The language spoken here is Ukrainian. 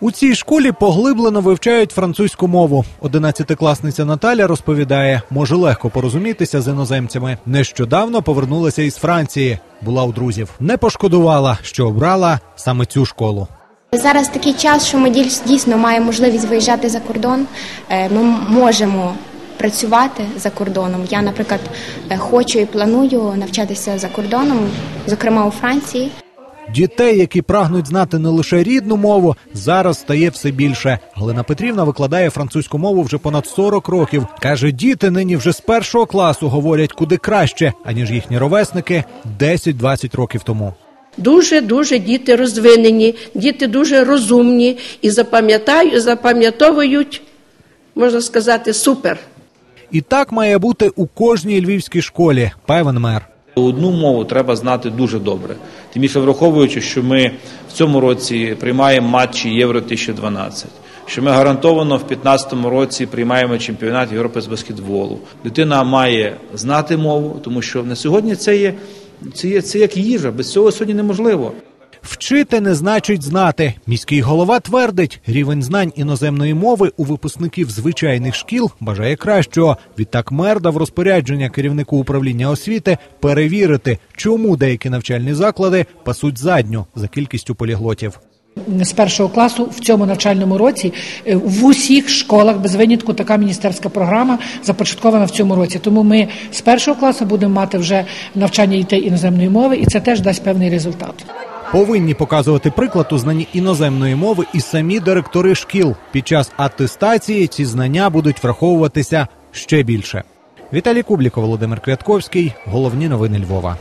У цій школі поглиблено вивчають французьку мову. Одинадцятикласниця Наталя розповідає, може легко порозумітися з іноземцями. Нещодавно повернулася із Франції. Була у друзів. Не пошкодувала, що обрала саме цю школу. Зараз такий час, що ми дійс- дійсно маємо можливість виїжджати за кордон. Е, Ми можемо працювати за кордоном. Я, наприклад, е, хочу і планую навчатися за кордоном, зокрема у Франції. Дітей, які прагнуть знати не лише рідну мову, зараз стає все більше. Галина Петрівна викладає французьку мову вже понад 40 років. каже, діти нині вже з першого класу говорять куди краще, аніж їхні ровесники 10-20 років тому. Дуже дуже діти розвинені, діти дуже розумні і запам'ятають, запам'ятовують, можна сказати, супер. І так має бути у кожній львівській школі, певен мер. Одну мову треба знати дуже добре. Тим більше враховуючи, що ми в цьому році приймаємо матчі Євро 2012 що ми гарантовано в 2015 році приймаємо чемпіонат Європи з баскетболу. Дитина має знати мову, тому що на сьогодні це є, це є це як їжа. Без цього сьогодні неможливо. Вчити не значить знати. Міський голова твердить, рівень знань іноземної мови у випускників звичайних шкіл бажає кращого. Відтак мер дав розпорядження керівнику управління освіти перевірити, чому деякі навчальні заклади пасуть задню за кількістю поліглотів. з першого класу в цьому навчальному році е, в усіх школах без винятку така міністерська програма започаткована в цьому році. Тому ми з першого класу будемо мати вже навчання дітей іноземної мови, і це теж дасть певний результат. Повинні показувати приклад у знанні іноземної мови і самі директори шкіл. Під час атестації ці знання будуть враховуватися ще більше. Віталій Кубліко, Володимир Квятковський. Головні новини Львова.